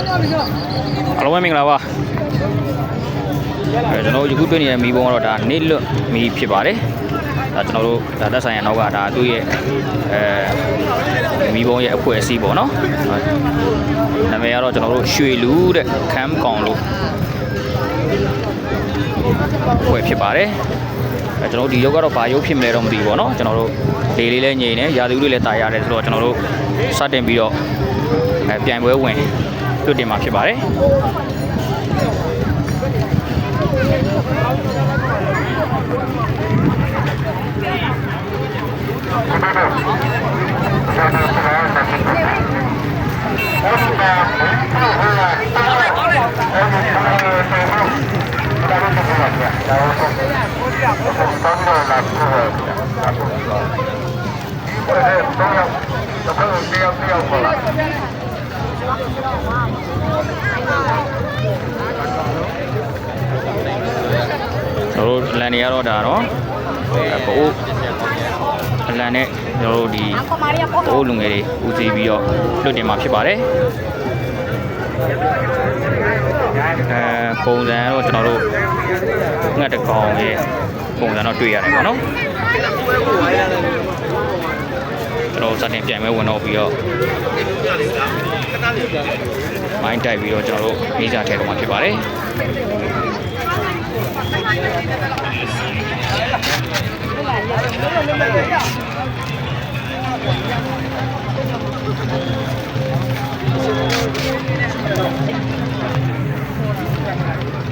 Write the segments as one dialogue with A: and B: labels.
A: အားလုံးပဲမင်္ဂလာပါအဲကျွန်တော်တို့ယခုတွေ့နေတဲ့မီးပုံကတော့ဒါနေလွတ်မီးဖြစ်ပါတယ်ဒါကျွန်တော်တို့ဒါသက်ဆိုင်ရာနောက်ကဒါသူ့ရဲ့အဲမီးပုံရဲ့အဖွဲ့အစည်းပေါ့နော်နာမည်ကတော့ကျွန်တော်တို့ရွှေလူတဲ့ခမ်ကောင်လို့အဖွဲ့ဖြစ်ပါတယ်အဲ ကျွန်တော်တို့ဒီရုပ်ကတော့ဘာရုပ်ဖြစ်မလဲတော့မသိဘူးပေါ့နော်ကျွန်တော်တို့လေလေးလည်းငြိမ်နေရာသီဥလေးလည်းတာရတယ်ဆိုတော့ကျွန်တော်တို့စတင်ပြီးတော့အဲပြိုင်ပွဲဝင်လွတ်တင်မှာဖြစ်ပါတယ် ကျွန်တော်တို့လန်တွေကတော့ဒါတော့အဲပို့အလန်နဲ့ကျွန်တော်တို့ဒီပို့လူငယ်တွေဦးစီးပြီးတော့လွတ်တင်မှာဖြစ်ပါတယ်အဲပုံစံကတော့ကျွန်တော်တို့ငှက်တစ်ကောင်ရဲ့ပုံစံတော့တွေ့ရတယ်ပေါ့နော် ကျွန်တော်စတင်ပြန်မဲဝင်တော့ပြီးတော့မိုင်းတိုက်ပြီးတော့ကျွန်တော်တို့မိစားထဲတော့မှာဖြစ်ပါတယ်ကျွန်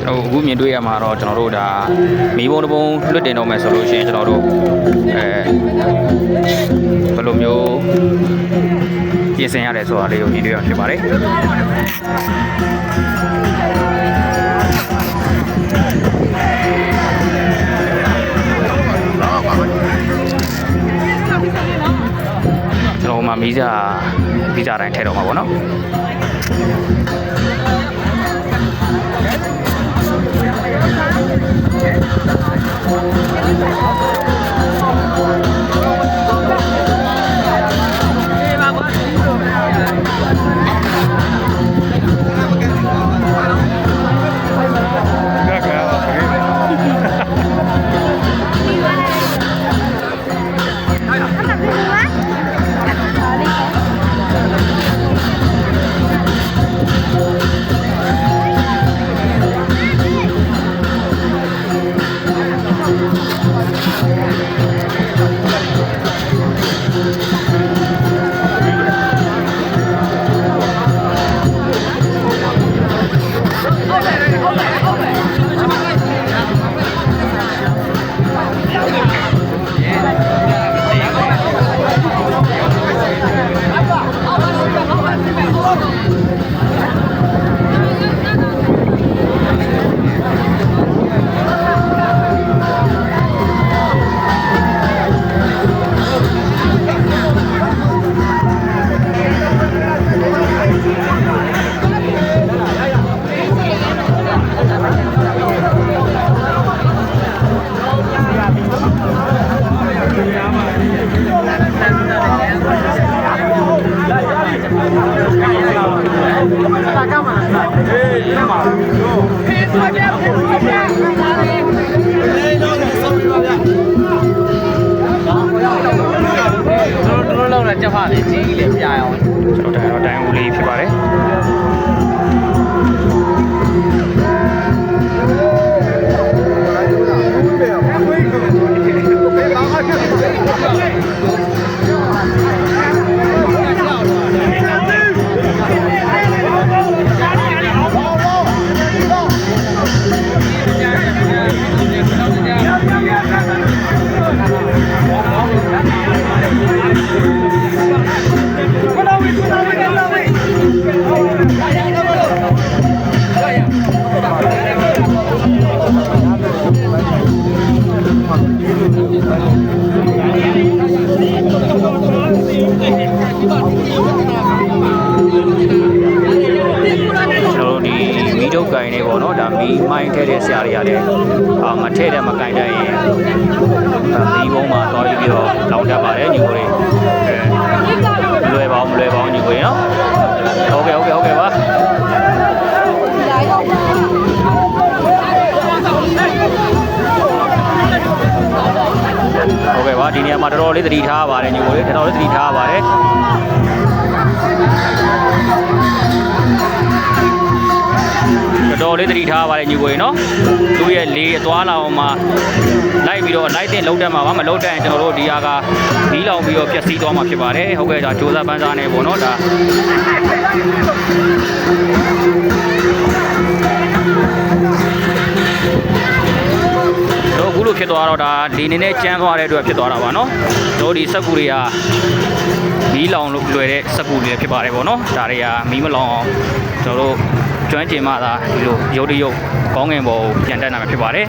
A: တော်အခုမြင်တွေ့ရမှာတော့ကျွန်တော်တို့ဒါမီးဘုံတစ်ပုံလွတ်တင်တော့မယ်ဆိုလို့ရှိရင်ကျွန်တော်တို့အဲဘယ်လိုမျိုးပြင်ဆင်ရတယ်ဆိုတာလေးကိုမြင်တွေ့ရဖြစ်ပါတယ်ကျွန်တော်မှမီးစာမီးစာတိုင်းထည့်တော့မှာပေါ့နော်
B: တို့ တို့လောက်တာကြက်ဖလေးကြီးကြီးလေးပြရအောင်
A: ကျွန်တော်တိုင်တော့တိုင်ဦးလေးဖြစ်ပါတယ် ပြီးမိုင်းထဲတဲ့ဆရာတွေကလည်းအာမထဲတဲ့မကင်တတ်ရင်ဒီဘုံမှာတော်ယူပြီးတော့လောင်တတ်ပါတယ်ညီကိုတွေမလွယ်ပါဘူးမလွယ်ပါဘူးညီကိုတွေနော်ဟုတ်ကဲ့ဟုတ်ကဲ့ဟုတ်ကဲ့ပါဟုတ်ကဲ့ပါဒီနေရာမှာတော်တော်လေးသတိထားပါတယ်ညီကိုလေးတော်တော်လေးသတိထားပါတယ် တော်တော်လေးသတိထားရပါတယ်ညီကိုလေးနော်သူ့ရဲ့လေအသွားလာအောင်မှာလိုက်ပြီးတော့လိုက်တဲ့လုံးတက်မှာပါမလုံးတက်ရင်ကျွန်တော်တို့ဒီဟာကဒီလောင်ပြီးတော့ပျက်စီးသွားမှာဖြစ်ပါတယ်ဟုတ်ကဲ့ဒါစူးစမ်းပန်းစားနေပေါ့နော်ဒါတော့အခုလိုဖြစ်သွားတော့ဒါဒီနေနဲ့ကြမ်းသွားတဲ့အတွက်ဖြစ်သွားတာပါနော်တို့ဒီစက်ကူတွေကမီးလောင်လို့လွယ်တဲ့စက်ကူတွေဖြစ်ပါတယ်ပေါ့နော်ဒါတွေကမီးမလောင်အောင်ကျွန်တော်တို့ ကျွမ်းကျင်မှသာဒီလိုရုပ်တရုပ်ကောင်းငင်ပေါ်ကိုပြန်တက်နိုင်မှာဖြစ်ပါတယ်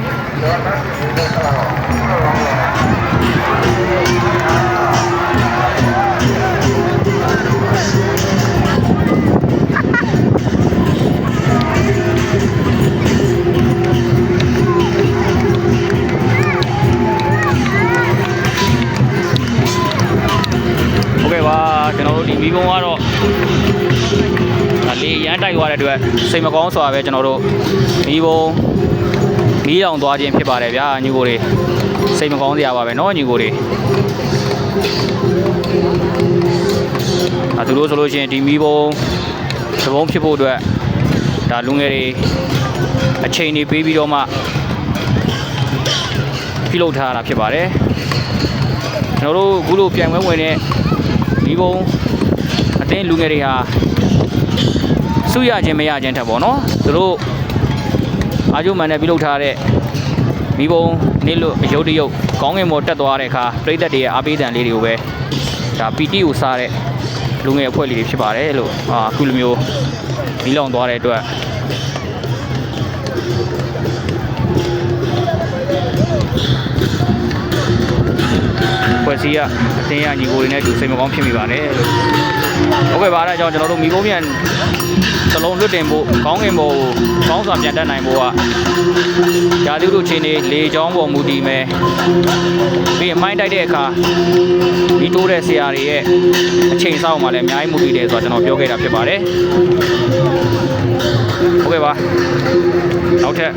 A: ဟုတ်ကဲ့ပါကျွန်တော်တို့ဒီမီးကုန်းကတော့ဒါ လေရမ်းတိုက်သွားတဲ့အတွက်စိတ်မကောင်းစွာပဲကျွန်တော်တို့မီးဘုံမီးလောင်သွားခြင်းဖြစ်ပါတယ်ဗျာညီကိုတွေစိတ်မကောင်းစရာပါပဲเนาะညီကိုတွေအဲသူတို့ဆိုလို့ရှိရင်ဒီမီးဘုံသဘုံဖြစ်ဖို့အတွက်ဒါလူငယ်တွေအချိန်တွေပေးပြီးတော့မှပြုလုပ်ထားတာဖြစ်ပါတယ်ကျွန်တော်တို့အခုလိုပြန်ပွဲဝင်တဲ့ ဒီဘုံအတင်းလူငယ်တွေဟာ စုရခြင်းမရခြင်းထက်ပေါ့နော်သူတို့အာကျုံမှန်နဲ့ပြုလုပ်ထားတဲ့မိဘုံနေလို့အယုတ်တယုတ်ကောင်းငင်မော်တက်သွားတဲ့အခါပြိသက်တွေရဲ့အားပေးတံလေးတွေကိုပဲဒါ PT ကိုစားတဲ့လူငယ်အဖွဲ့လေးတွေဖြစ်ပါတယ်လို့အာအခုလိုမျိုးဒီလောင်သွားတဲ့အတွက်ဖွဲ့စည်းရအတင်းရညီကိုတွေနဲ့တူစိတ်မကောင်းဖြစ်မိပါတယ်လို့ ဟုတ်ကဲ့ပါအဲဒါကြောင့်ကျွန်တော်တို့မိဘပြန်စလုံးလွတ်တင်ဖို့ကောင်းငင်ပေါ်ကိုကောင်းစွာပြန်တက်နိုင်ဖို့ကဓာတုတို့ချင်းနေလေချောင်းပေါ်မူတည်မယ်ပြီးရင်မိုင်းတိုက်တဲ့အခါဒီတိုးတဲ့ဆရာတွေရဲ့အချိန်စောင့်မှလည်းအများကြီးမူတည်တယ်ဆိုတော့ကျွန်တော်ပြောခဲ့တာဖြစ်ပါတယ်ဟုတ်ကဲ့ပါနောက်ထပ်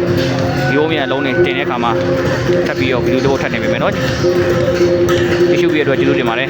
A: ဒီဘုံမြန်လုံးနေတင်တဲ့အခါမှာထပ်ပြီးတော့ဗီဒီယိုတစ်ပုတ်ထပ်နေပြီမယ်နော်ကျေးဇူးပြည့်အတွက်ကျေးဇူးတင်ပါတယ်